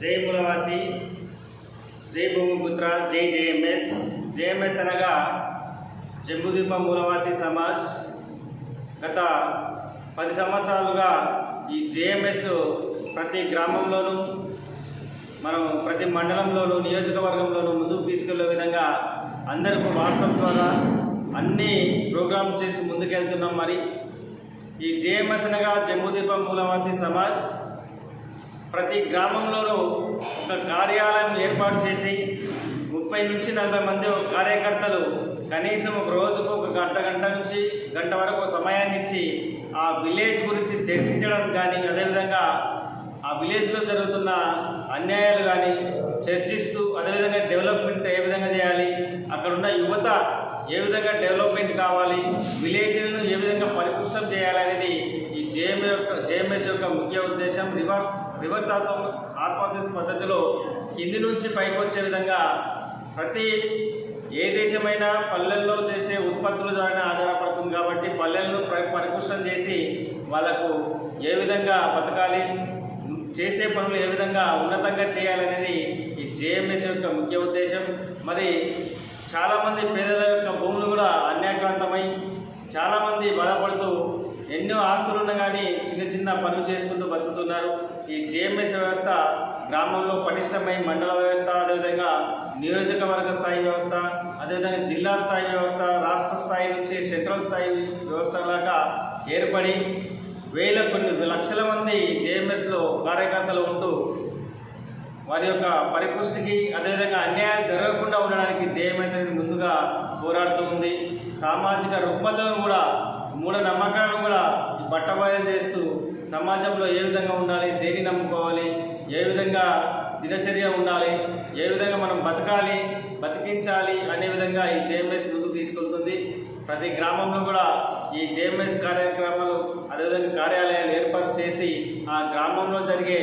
జై మూలవాసి. జై Bhoomiputra JMS. JMS అనగా జంబుదీప మూలవాసి సమాజ్. గత పది సంవత్సరాలుగా ఈ జేఎంఎస్ ప్రతి గ్రామంలోనూ మనం ప్రతి మండలంలోనూ నియోజకవర్గంలోనూ ముందుకు తీసుకెళ్ళే విధంగా అందరికీ వాట్సాప్ ద్వారా అన్ని ప్రోగ్రామ్ చేసి ముందుకెళ్తున్నాం మరి. ఈ జేఎంఎస్ అనగా జంబుదీపం మూలవాసి సమాజ్. ప్రతి గ్రామంలోనూ ఒక కార్యాలయం ఏర్పాటు చేసి ముప్పై నుంచి నలభై మంది కార్యకర్తలు కనీసం ఒక రోజుకు ఒక గంట గంట నుంచి గంట వరకు సమయాన్ని ఇచ్చి ఆ విలేజ్ గురించి చర్చించడం కానీ అదేవిధంగా ఆ విలేజ్లో జరుగుతున్న అన్యాయాలు కానీ చర్చిస్తూ అదేవిధంగా డెవలప్మెంట్ ఏ విధంగా చేయాలి అక్కడున్న యువత ఏ విధంగా డెవలప్మెంట్ కావాలి? విలేజ్లను ఏ విధంగా పరిపుష్టం చేయాలనేది ఈ జేఎంఏ యొక్క జేఎంఎస్ యొక్క ముఖ్య ఉద్దేశం. రివర్స్ రివర్స్ ఆసం ఆస్మాసిస్ పద్ధతిలో కింది నుంచి పైకి వచ్చే విధంగా ప్రతి ఏ దేశమైనా పల్లెల్లో చేసే ఉత్పత్తుల ద్వారా ఆధారపడుతుంది కాబట్టి పల్లెలను పరిపుష్టం చేసి వాళ్ళకు ఏ విధంగా బతకాలి? చేసే పనులు ఏ విధంగా ఉన్నతంగా చేయాలనేది ఈ జేఎంఎస్ యొక్క ముఖ్య ఉద్దేశం. మరి చాలామంది పేదల యొక్క భూములు కూడా అన్యాక్రాంతమై చాలామంది బాధపడుతూ ఎన్నో ఆస్తులు ఉన్నా కానీ చిన్న చిన్న పనులు చేసుకుంటూ బతుకుతున్నారు. ఈ జేఎంఎస్ వ్యవస్థ గ్రామంలో పటిష్టమై మండల వ్యవస్థ అదేవిధంగా నియోజకవర్గ స్థాయి వ్యవస్థ అదేవిధంగా జిల్లా స్థాయి వ్యవస్థ రాష్ట్ర స్థాయి నుంచి సెంట్రల్ స్థాయి వ్యవస్థ లాగా ఏర్పడి వేల కొన్ని లక్షల మంది జేఎంఎస్లో కార్యకర్తలు ఉంటూ వారి యొక్క పరిపుష్టికి అదేవిధంగా అన్యాయం జరగకుండా ఉండడానికి జేఎంఎస్ అనేది ముందుగా పోరాడుతూ ఉంది. సామాజిక రుగ్మతలను కూడా మూఢ నమ్మకాలను కూడా బట్టబయలు చేస్తూ సమాజంలో ఏ విధంగా ఉండాలి దేని నమ్ముకోవాలి ఏ విధంగా దినచర్య ఉండాలి. ఏ విధంగా మనం బతకాలి బతికించాలి అనే విధంగా ఈ జేఎంఎస్ ముందుకు తీసుకెళ్తుంది. ప్రతి గ్రామంలో కూడా ఈ జేఎంఎస్ కార్యక్రమాలు అదేవిధంగా కార్యాలయాలు ఏర్పాటు చేసి ఆ గ్రామంలో జరిగే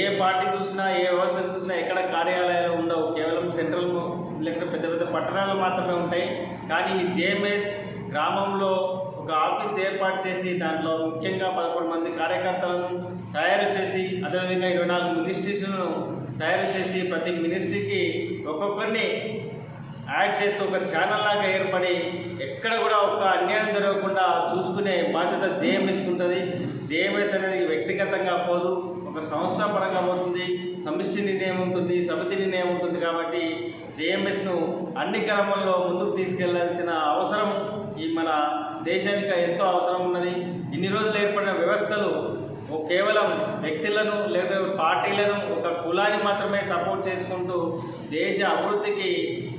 ఏ పార్టీ చూసినా ఏ వ్యవస్థ చూసినా ఎక్కడ కార్యాలయాలు ఉండవు. కేవలం సెంట్రల్ లేకపోతే పెద్ద పెద్ద పట్టణాలు మాత్రమే ఉంటాయి. కానీ ఈ జేఎంఎస్ గ్రామంలో ఒక ఆఫీస్ ఏర్పాటు చేసి దాంట్లో ముఖ్యంగా పదకొండు మంది కార్యకర్తలను తయారు చేసి అదేవిధంగా ఇరవై నాలుగు మినిస్ట్రీస్ను తయారు చేసి ప్రతి మినిస్ట్రీకి ఒక్కొక్కరిని యాడ్ చేస్తూ ఒక ఛానల్ లాగా ఏర్పడి ఎక్కడ కూడా ఒక అన్యాయం జరగకుండా చూసుకునే బాధ్యత జేఎంఎస్ ఉంటుంది. జేఎంఎస్ అనేది వ్యక్తిగతంగా పోదు ఒక సంస్థ పరంగా పోతుంది సమిష్టి నిర్ణయం ఉంటుంది సమితి నిర్ణయం ఉంటుంది కాబట్టి జేఎంఎస్ను అన్ని క్రమంలో ముందుకు తీసుకెళ్ళాల్సిన అవసరం ఈ మన దేశానికి ఎంతో అవసరం ఉన్నది. ఇన్ని రోజులు ఏర్పడిన వ్యవస్థలు కేవలం వ్యక్తులను లేదా పార్టీలను ఒక కులాన్ని మాత్రమే సపోర్ట్ చేసుకుంటూ దేశ అభివృద్ధికి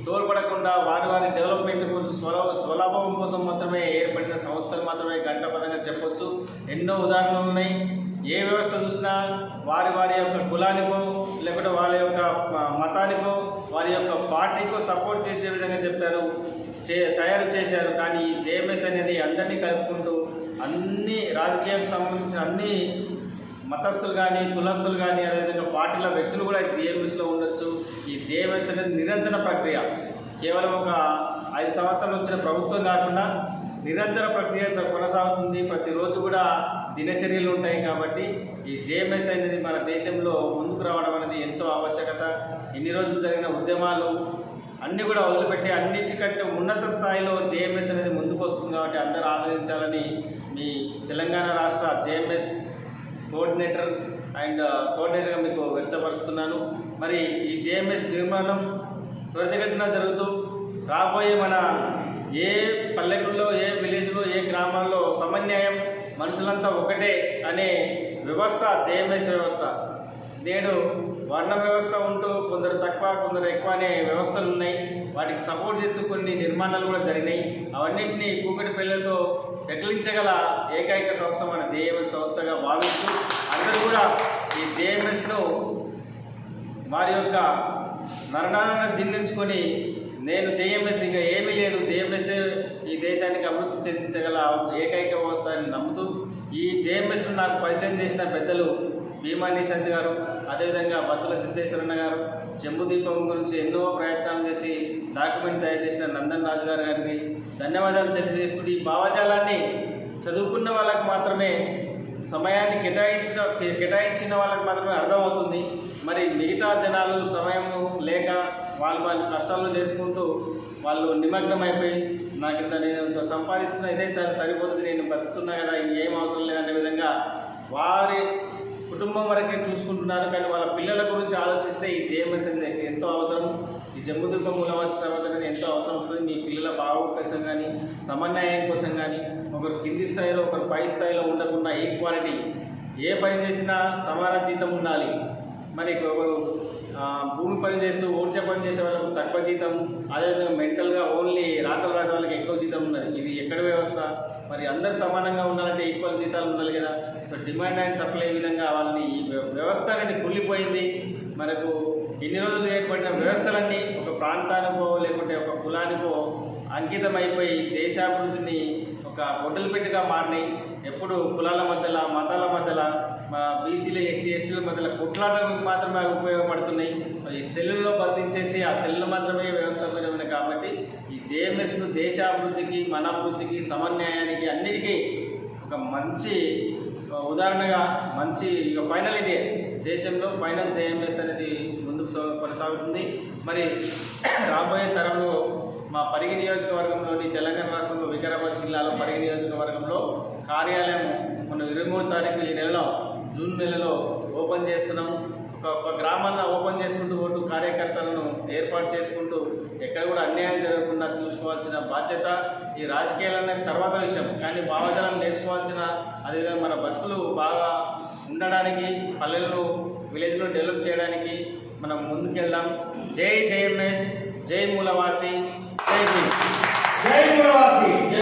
తోడ్పడకుండా వారి వారి డెవలప్మెంట్ కోసం స్వల స్వలాభం కోసం మాత్రమే ఏర్పడిన సంస్థలు మాత్రమే గంటపదంగా చెప్పొచ్చు. ఎన్నో ఉదాహరణలు ఉన్నాయి. ఏ వ్యవస్థ చూసినా వారి వారి యొక్క కులానికో లేకపోతే వాళ్ళ యొక్క మతానికో వారి యొక్క పార్టీకో సపోర్ట్ చేసే విధంగా చెప్పారు చే తయారు చేశారు. కానీ జేఎంఎస్ అనేది అందరినీ కలుపుకుంటూ అన్ని రాజకీయానికి సంబంధించిన అన్ని మతస్థులు కానీ కులస్తులు కానీ అదేవిధంగా పార్టీల వ్యక్తులు కూడా జేఎంఎస్లో ఉండొచ్చు. ఈ జేఎంఎస్ అనేది నిరంతర ప్రక్రియ. కేవలం ఒక ఐదు సంవత్సరాలు వచ్చిన ప్రభుత్వం కాకుండా నిరంతర ప్రక్రియ కొనసాగుతుంది. ప్రతిరోజు కూడా దినచర్యలు ఉంటాయి కాబట్టి ఈ జేఎంఎస్ అనేది మన దేశంలో ముందుకు రావడం అనేది ఎంతో ఆవశ్యకత. ఇన్ని రోజులు జరిగిన ఉద్యమాలు అన్నీ కూడా వదిలిపెట్టి అన్నిటికంటే ఉన్నత స్థాయిలో జేఎంఎస్ అనేది ముందుకు వస్తుంది కాబట్టి అందరూ ఆదరించాలని మీ తెలంగాణ రాష్ట్ర జేఎంఎస్ కోఆర్డినేటర్ అండ్ కోఆర్డినేటర్గా మీకు వ్యక్తపరుస్తున్నాను. మరి ఈ జేఎంఎస్ నిర్మాణం త్వరితగతిన జరుగుతూ రాబోయే మన ఏ పల్లెటూరులో ఏ విలేజ్లో ఏ గ్రామాల్లో సమన్యాయం మనుషులంతా ఒకటే అనే వ్యవస్థ జేఎంఎస్ వ్యవస్థ. నేడు వర్ణ వ్యవస్థ ఉంటూ కొందరు తక్కువ కొందరు ఎక్కువ అనే వ్యవస్థలు ఉన్నాయి. వాటికి సపోర్ట్ చేస్తూ కొన్ని నిర్మాణాలు కూడా జరిగినాయి. అవన్నింటినీ కూకటి పిల్లలతో పెకిలించగల ఏకైక సంస్థ మన జేఎంఎస్ సంస్థగా భావిస్తూ అందరూ కూడా ఈ జేఎంఎస్లో వారి యొక్క మరణాలను దిండించుకొని నేను జేఎంఎస్ ఇంకా ఏమీ లేదు. జేఎంఎస్ ఈ దేశానికి అభివృద్ధి చెందించగల ఏకైక వ్యవస్థ అని నమ్ముతూ ఈ జేఎంఎస్ నాకు పరిచయం చేసిన పెద్దలు భీమా నిశాంత్ గారు అదేవిధంగా భక్తుల సిద్ధేశ్వరన్న గారు జంబుదీపం గురించి ఎన్నో ప్రయత్నాలు చేసి డాక్యుమెంట్ తయారు చేసిన నందన్ రాజు గారు గారికి ధన్యవాదాలు తెలియజేసుకుని ఈ భావజాలాన్ని చదువుకున్న వాళ్ళకు మాత్రమే సమయాన్ని కేటాయించిన కేటాయించిన వాళ్ళకి మాత్రమే అర్థమవుతుంది. మరి మిగతా జనాలు సమయం లేక వాళ్ళు వాళ్ళ కష్టాలు చేసుకుంటూ వాళ్ళు నిమగ్నం నాకు ఇంత నేను ఇంత సంపాదిస్తున్నా ఇదే చాలా సరిపోతుంది. నేను బతుకుతున్నా కదా ఏం అవసరం లేదనే విధంగా వారి కుటుంబం వరకే చూసుకుంటున్నారు. కానీ వాళ్ళ పిల్లల గురించి ఆలోచిస్తే ఈ జేఎంఎస్ ఎంతో అవసరం. ఈ జమ్ముదుర్గ మూలవాసి తర్వాత అనేది ఎంతో అవసరం వస్తుంది. మీ పిల్లల బాగు కోసం కానీ సమన్వయం కోసం కానీ ఒకరు కింది స్థాయిలో ఒకరు పై స్థాయిలో ఉండకుండా ఈక్వాలిటీ ఏ పని చేసినా సమాన జీతం ఉండాలి. మరి ఒకరు భూమి పని చేస్తూ ఊర్చే పని చేసే వాళ్ళకు తక్కువ జీతం అదేవిధంగా మెంటల్గా ఓన్లీ రాతలు రాసే వాళ్ళకి ఎక్కువ జీతం ఉన్నది. ఇది ఎక్కడ వ్యవస్థ? మరి అందరు సమానంగా ఉండాలంటే ఈక్వల్ జీతాలు ఉండాలి కదా. సో డిమాండ్ అండ్ సప్లై విధంగా వాళ్ళని ఈ వ్యవస్థ అనేది కుళ్ళిపోయింది మనకు ఇన్ని రోజులు ఏర్పడిన వ్యవస్థలన్నీ ఒక ప్రాంతానికో లేకుంటే ఒక కులానికో అంకితం అయిపోయి దేశాభివృద్ధిని ఒక పెట్టిగా మారినాయి. ఎప్పుడు కులాల మధ్యలో మతాల మధ్యలో మా బీసీలు ఎస్సీ ఎస్టీల మధ్యలో కుట్లాటకు మాత్రమే ఉపయోగపడుతున్నాయి. ఈ సెల్లులో బంధించేసి ఆ సెల్లు మాత్రమే వ్యవస్థాపనమైన కాబట్టి ఈ జేఎంఎస్ను దేశాభివృద్ధికి మన అభివృద్ధికి సమన్వయానికి అన్నిటికీ ఒక మంచి ఉదాహరణగా మంచి ఇక ఫైనల్ ఇదే. దేశంలో ఫైనల్ జేఎంఎస్ అనేది ముందుకు కొనసాగుతుంది. మరి రాబోయే తరంలో మా పరిగి నియోజకవర్గంలోని తెలంగాణ రాష్ట్రంలో వికారాబాద్ జిల్లాలో పరిగి నియోజకవర్గంలో కార్యాలయం మన ఇరవై మూడు తారీఖు ఈ నెలలో జూన్ నెలలో ఓపెన్ చేస్తున్నాం. ఒక ఒక గ్రామాన్ని ఓపెన్ చేసుకుంటూ ఓటు కార్యకర్తలను ఏర్పాటు చేసుకుంటూ ఎక్కడ కూడా అన్యాయం జరగకుండా చూసుకోవాల్సిన బాధ్యత ఈ రాజకీయాలనే తర్వాత విషయం. కానీ భావజనం నేర్చుకోవాల్సిన అదేవిధంగా మన బతుకులు బాగా ఉండడానికి పల్లెలను విలేజ్లో డెవలప్ చేయడానికి మనం ముందుకెళ్దాం. జై జేఎంఎస్ జై మూలవాసి జై జై మూలవాసి.